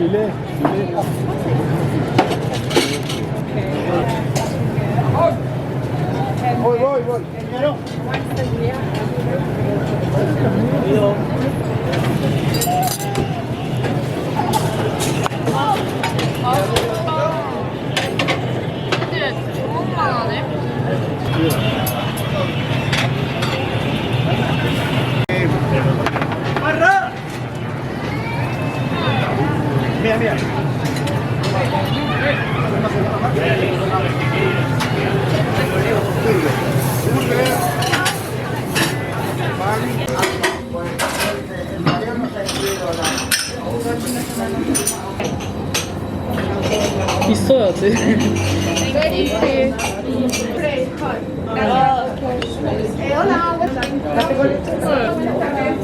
조심해라. 쏟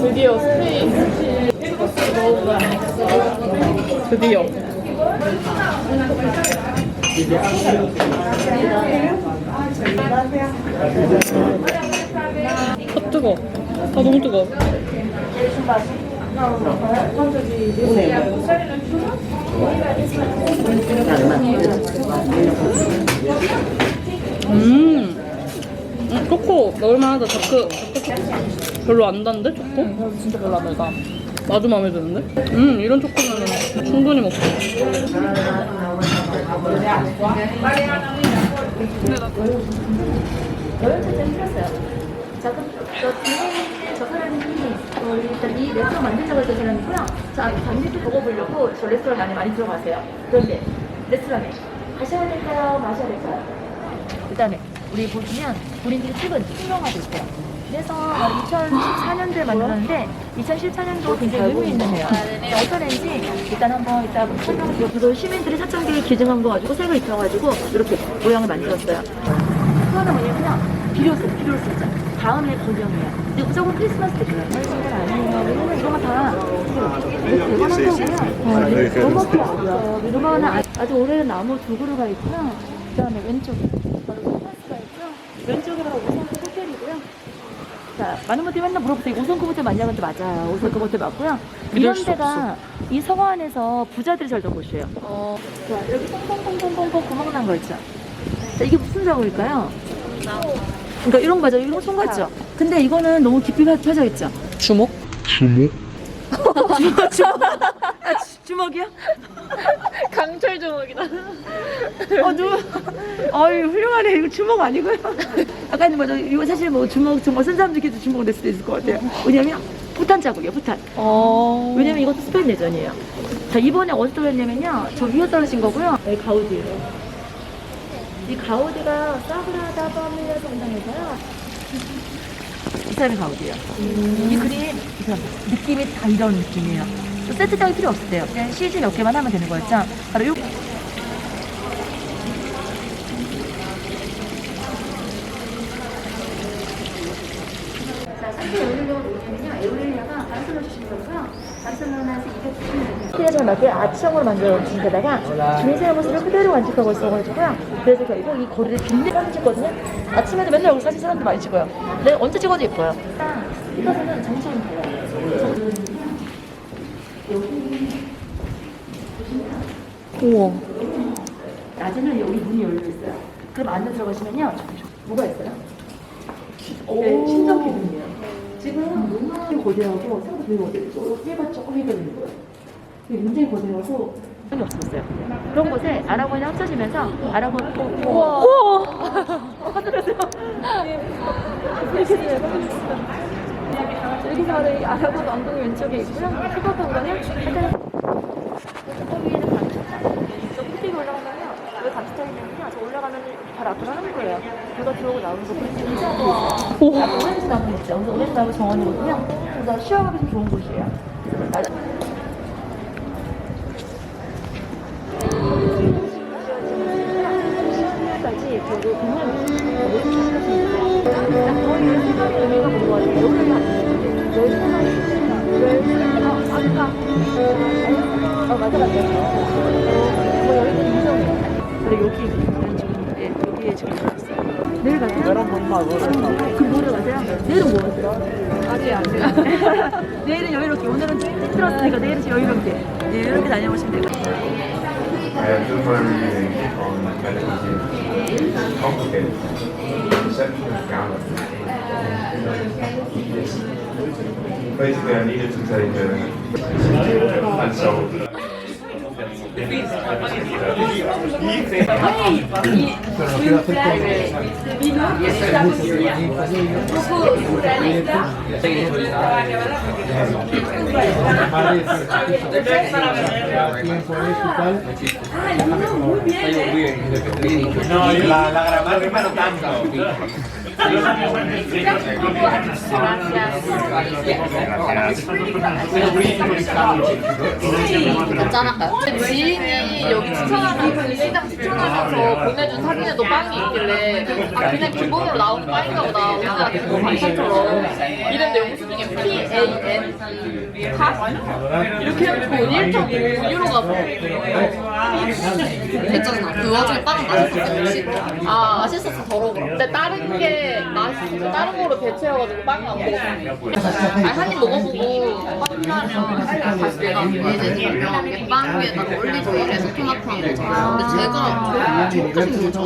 드디어 스페인. 드디어. 아 뜨거. 아 너무 뜨거. 음, 음 초코 넣을만하다 다크 다크 별로 안 단데 초코? 진짜 별로 안 달다 아주 마음에 드는데? 음 이런 초코면 충분히 먹고. 자, 그럼 저 뒤에 있는 저 사람이 어, 일단 이 레스토랑 만들자고 했던 사람이고요. 자, 반대쪽 먹어보려고 저 레스토랑 안에 많이 들어가세요. 그런데 레스토랑에 가셔야 될까요? 마셔야 될까요? 그 다음에 우리 보시면 우리들이 최근 신명하고 있어요. 그래서 2014년도에 만들었는데 2014년도 굉장히 의미 있는 해요. 어떤 애인지 일단 한번 이따 드릴게요. 그래서 시민들이 사천기를 기증한 거 가지고 색을 입혀가지고 이렇게 모양을 만들었어요. 그거는 뭐냐면요. 비료수, 비료수 있죠. 다음에 건영이에요. 근데 무조건 크리스마스 때 줘요. 건 아니에요. 왜냐면 이런 거다 대단한 거고요. 거는 아- 아주 오래된 나무 두 그루가 있고요. 그 다음에 왼쪽에 왼쪽으로 오성급 호텔이고요. 자, 많은 분들이 맨날 물어보세요. 오성급 호텔 맞냐고 하는데 맞아요. 오성급 호텔 맞고요. 이런 수 데가 이 서거 안에서 부자들이 살던 곳이에요. 어, 자, 여기 뽕뽕뽕뽕뽕 구멍 난 거 있죠? 자, 이게 무슨 자국일까요? 그러니까 이런 거죠. 이런 손 같죠? 근데 이거는 너무 깊이 펴져 있죠? 주먹? 주먹, 주먹. 아, 주- 주먹이요? 강철 주먹이다 어, 누 어이, 훌륭하네. 이거 주먹 아니고요. 아까 있는 거죠. 이거 사실 뭐 주먹, 주먹 쓴 사람들끼리 주먹 낼 수도 있을 것 같아요. 왜냐면, 부탄 자국이에요, 부탄. 어... 왜냐면 이것도 스페인 내전이에요. 자, 이번에 어디 떨어졌냐면요. 저 위에 떨어진 거고요. 여기 가우디예요. 이 가우디가 사그라다 파밀리아 성당에서요. 이 사람이 가우디예요. 이 그림, 이 사람 느낌이 다 이런 느낌이에요. 또 세트장이 필요 없을 때요. 그냥 CG 몇 개만 하면 되는 거였죠. 바로 요. 자, 상대 에올릴리아가 뭐냐면요. 에올릴리아가 바르셀로나 출신이고요. 바르셀로나에서 290년 스테이를 맞게 아치형으로 만들어 주신 데다가 중세의 모습을 그대로 완직하고 있어가지고요. 그래서 결국 이 거리를 빈대 사진 찍거든요. 아침에도 맨날 여기 사진 사람들 많이 찍어요. 근데 언제 찍어도 예뻐요. 이것은 정처럼 보여요. 우와 낮에는 여기 문이 열려 있어요. 그럼 안에 들어가시면요. 뭐가 있어요? 네, 신전 기둥이에요. 지금 로마 고대하고 생각보다 어디 해봤 조금 해보는 거예요. 굉장히 고대여서 전혀 없었어요. 그런 곳에 아랍어에 합쳐지면서 아랍어 우와 어, 깜짝이야. 이렇게 돼요. 여기서 바로 이 아랍어 왕궁이 왼쪽에 있고요. 수박한 거는 저 위에는 감시탑. 저 꼭대기 올라가면요. 왜 감시탑이 있냐면요. 저 올라가면 바로 앞으로 하는 거예요. 누가 들어오고 나오는 거 있어요. 앞에 오렌지 나무 있죠. 그래서 오렌지 나무 정원이거든요. 그래서 쉬어가기 좀 좋은 곳이에요. 그 뭐를 가세요? 내일은 뭐 하세요? 아직 아직. 내일은 여유롭게 오늘은 좀 힘들었으니까 내일은 좀 여유롭게 네, complicated. Reception is gamma. Basically, I needed to take a, and so. Y no Ah, el vino muy bien. No, la, gramática no tanto. 괜찮을까요? 지인이 여기 추천하면서 시장 추천하면서 보내준 사진에 도 빵이 있길래 아 그냥 기본으로 나오는 빵인가 보다 우리나라 뭐 반찬처럼 이랬는데 영수증에 P A N 파 이렇게 해놓고 1.5유로가 괜찮아 그 와중에 빵은 맛있었어 역시 아 맛있었어 더러워 근데 다른 게 맛이 진짜 다른 거로 대체해가지고 빵이 안 먹었어. 아니 한입 먹어보고 빵 나면 다시 내가 음. 이제 빵 위에다가 올리브오일에 토마토 한 거잖아. 근데 제가 음. 저까지 못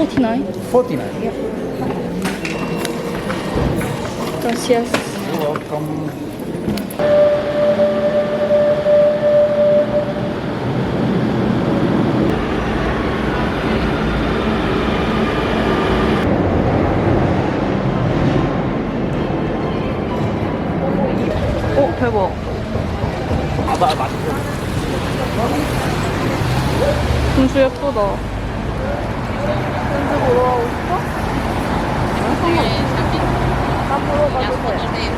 49. 49. Yeah. Gracias. You're welcome. 어, 대박. 아, 나, 맛있어. 분수 예쁘다. 보러 가고 싶어? 나 보러 가도 돼.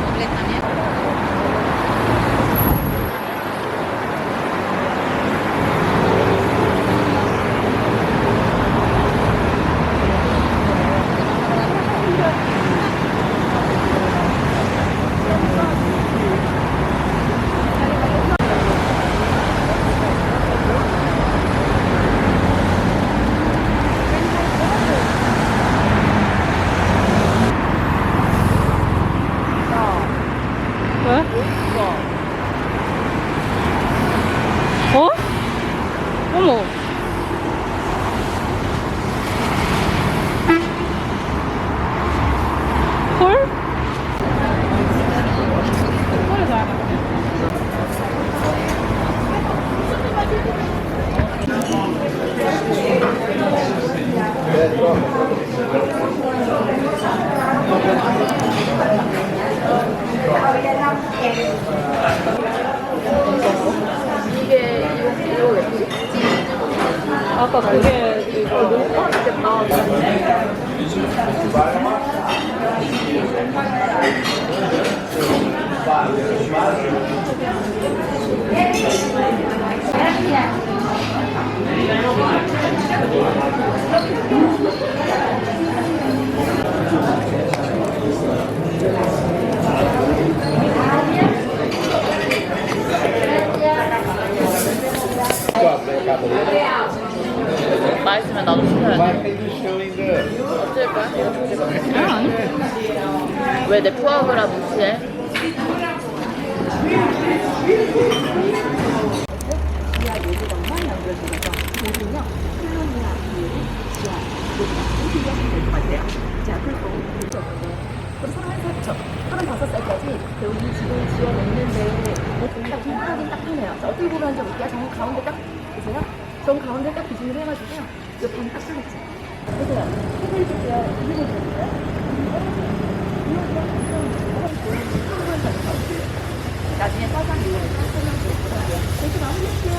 왜? 어? 어머. 헐? 이게 이거 이거 왜 뭐지? 아까 그게 이거 너무 맛있겠다. 맛있으면 나도 시켜야 돼. 어쩔 거야? 왜내 푸아그라 무시해? 서른다섯 살까지 여기 집을 지 어떻게 보면 좀 볼게요. 정 가운데 딱 보세요. 정 가운데 딱 기준으로 해가지고요. 이방딱 쓰겠죠. 보세요. 해드릴 줄게요. 이해해 드릴게요. 나중에 사장 이용해서 설명 드릴게요. 이렇게 마무리할게요.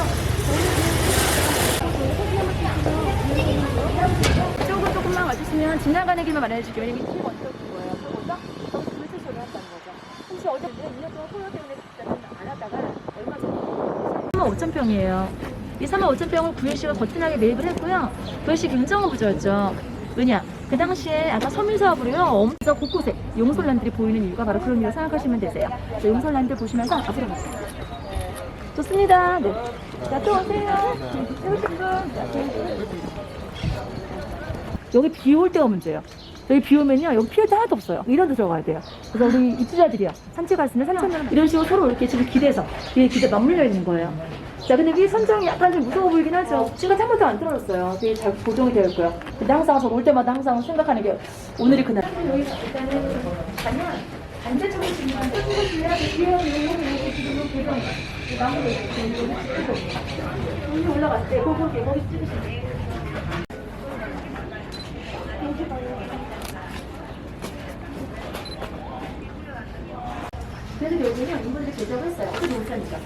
조금 조금만 와주시면 지나가는 길만 말해줄게요. 왜냐면 이 먼저 줄 거예요. 거기서 물질 소리 한다는 거죠. 혹시 어제 2년 동안 코로나 때문에 안 하다가 얼마 전에 3만 5천 평이에요. 이 3만 5천 평을 구현 씨가 거뜬하게 매입을 했고요. 구현 씨 굉장한 부자였죠. 왜냐? 그 당시에 아까 서민 사업으로요. 엄청 곳곳에 용설란들이 보이는 이유가 바로 그런 일을 생각하시면 되세요. 자, 용설란들 보시면서 앞으로 가세요. 좋습니다. 네. 자, 또 오세요. 또. 여기 비 올 때가 문제예요. 여기 비 오면요, 여기 피할 데 하나도 없어요. 이런 데 들어가야 돼요. 그래서 우리 입주자들이요. 산책할 수 있는 산책로 이런 식으로 서로 이렇게 지금 기대서, 뒤에 기대 맞물려 있는 거예요. 자, 근데 위에 선정이 약간 좀 무서워 보이긴 하죠. 지금 창문도 안 틀어졌어요. 되게 잘 고정이 되어 있고요. 근데 항상 저올 때마다 항상 생각하는 게 오늘이 그날. 가면 반대쪽에 지금 뒤에 여기 지금 배경 올라갔을 때 거기 찍으시면 그래서 결국에는 인분들이 개적을 했어요. 어떻게 못하니까.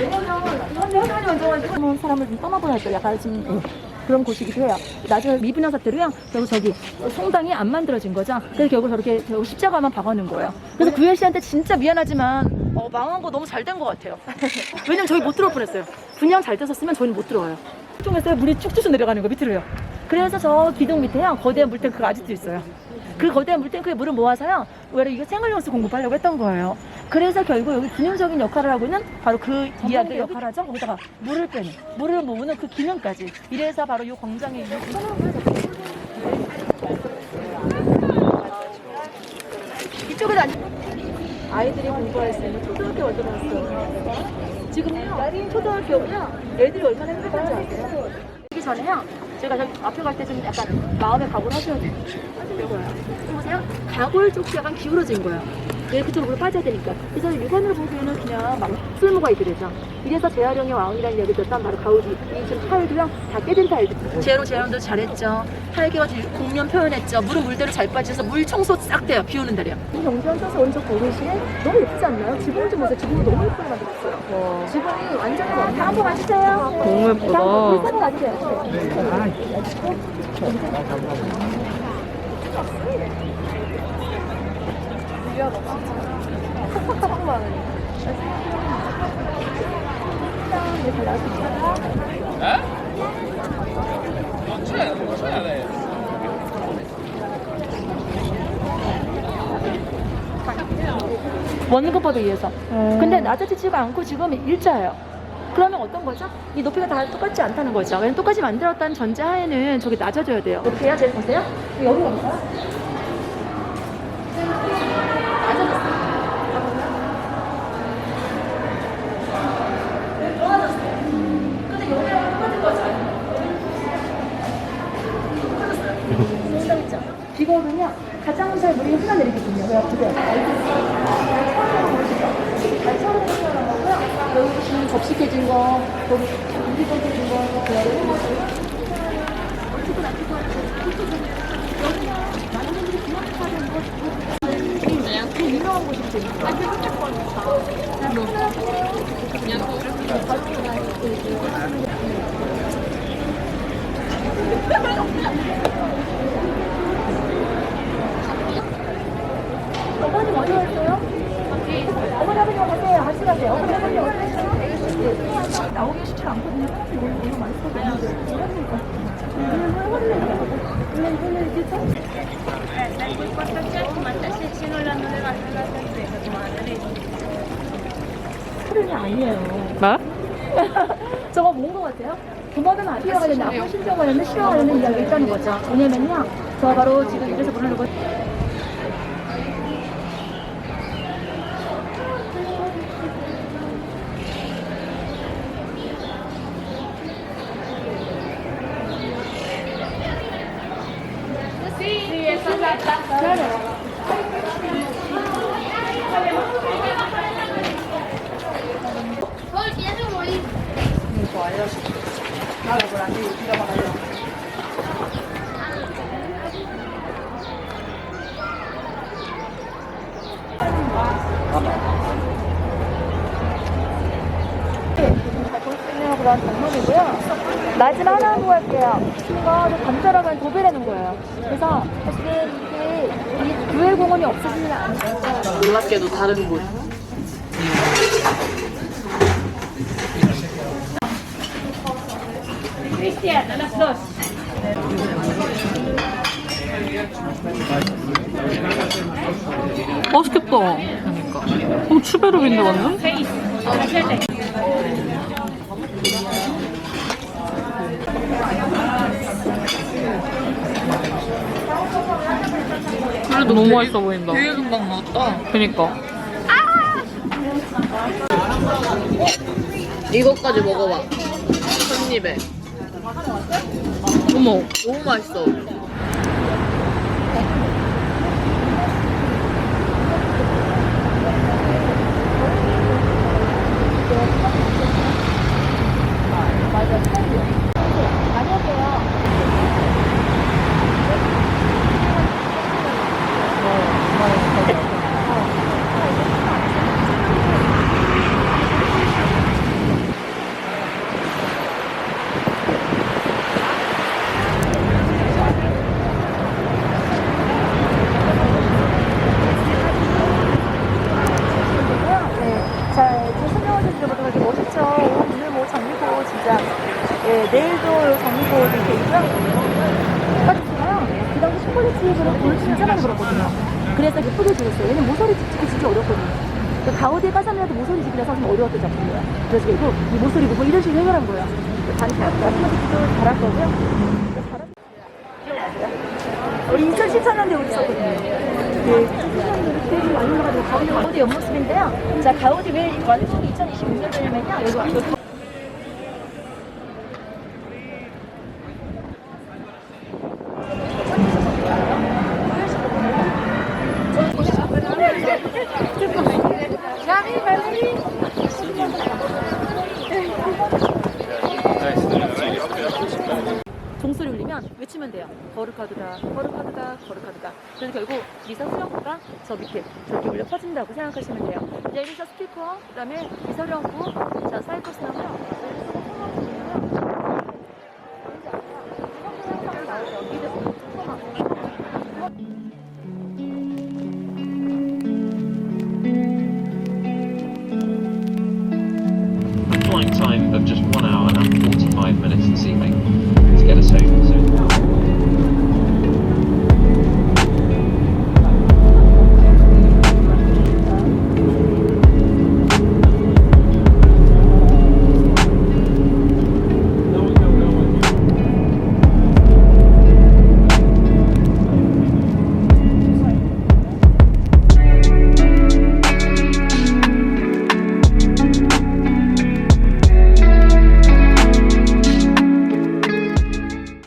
왜냐면 이런 회관이 완전히 사람을 좀 떠나보냈죠. 약간 좀 예, 그런 곳이기도 해요. 나중에 미분양 사태로요. 결국 저기 성당이 안 만들어진 거죠. 그래서 결국 저렇게 결국 십자가만 박아놓은 거예요. 그래서 구현 씨한테 진짜 미안하지만 어, 망한 거 너무 잘 된 것 같아요. 왜냐면 저희 못 들어올 뻔했어요. 분양 잘 됐었으면 저희는 못 들어와요. 쪽에서 물이 쭉쭉 내려가는 거 밑으로요. 그래서 저 기둥 밑에요. 거대한 물탱크가 아직도 있어요. 그 거대한 물탱크에 물을 모아서요. 원래 이거 생활용수 공급하려고 했던 거예요. 그래서 결국 여기 기능적인 역할을 하고 있는 바로 그 이야기 역할을 하죠. 거기다가 물을 빼는, 물을 모으는 그 기능까지. 이래서 바로 이 광장의 이 이쪽에도 앉 아이들이 공부할 수 있는 초등학교 어디 갔어요? 지금요, 초등학교고요. 애들이 얼마나 행복한지 아세요? 가기 전에요. 제가 저기 앞에 갈 때 좀 약간 마음의 각오를 하셔야 돼요. 빠지는. 지금 보세요. 가골 쪽이 약간 기울어진 거예요. 왜 그쪽으로 빠져야 되니까. 그래서 육안으로 보기에는 그냥 막 쓸모가 있게 되죠. 이래서 재활용의 왕이라는 이야기 들었던 바로 가우디. 이 지금 타일도요, 다 깨진 타일들. 제로 재활용도 잘했죠. 탈개와 공면 표현했죠. 물은 물대로 잘 빠져서 물 청소 싹 돼요. 비 오는 날이요. 이 영상 써서 오른쪽 고르시에 너무 예쁘지 않나요? 지붕 좀 보세요. 지붕이 너무 예쁘게 만들었어요. 지붕이 완전히 완전 한번 가주세요. 너무 예쁘다. 물사고 가주세요. 원급보다 위해서. 근데 낮아지지가 않고 지금 일자예요. 그러면 어떤 거죠? 이 높이가 다 똑같지 않다는 거죠. 왜냐면 똑같이 만들었다는 전제 하에는 저기 낮아져야 돼요. 높이야, 제 보세요. 여기 갑니다. 비거든요. 잘 물이 흘러내리거든요. 거고요. 여기 보시면 접시 깨진 거, 여기 물이 깨진 거, 그 놔두고 여기가 많은 분들이 기억하는 거, 그 유명한 곳이. 어머님 어디 갔어요? 어머니 아버님 오세요. 같이 가세요. 어머니 아버님 갔어요? 나오기 쉽지 않거든요. 사람들이 오늘 너무 많이 써서 푸른이 아니에요. 뭐? 저거 뭔것 같아요? 도마뱀 안 뛰어가려면 앞으로 신경하려면 싫어하려는 이야기가 있다는 거죠. 왜냐면요. 저 바로 지금 이래서 부르는 거. 장면이고요. 마지막 하나 하고 갈게요. 이거 감자라고 도배라는 거예요. 그래서 사실은 이게 이 구엘 공원이 없어지는 않아요. 놀랍게도 다른 곳. 맛있겠다. 그러니까. 어, 추베르빈데 완전? 그래도 너무 맛있어 보인다. 되게 금방 먹었다. 그니까. 이것까지 먹어봐. 한 입에. 어머. 너무 맛있어. 만약에요. 네. 자, 이제 설명을 드려보도록 할게요. 멋있죠? 오늘 뭐 장미고 진짜. 예, 내일도 장미고 이렇게 있고요. 빠졌어요. 그 당시 초콜릿집으로 물 진짜 많이 벌었거든요. 그래서 예쁘게 지었어요. 왜냐면 모서리 짓기 진짜 어렵거든요. 그 가우디에 까자미라도 모서리 집이라서 좀 어려웠던 작품이에요. 그래서 결국 이 모서리 부분 이런 식으로 해결한 거예요. 반짝 마지막에도 잘할 거고요. 잘할- 우리 2014년도에 우리 썼거든요. 네, 2014년도에 되게 많이 올라 가우디 옆모습인데요. 자, 가우디 왜 완성이 2026년도냐면요. 여기 여기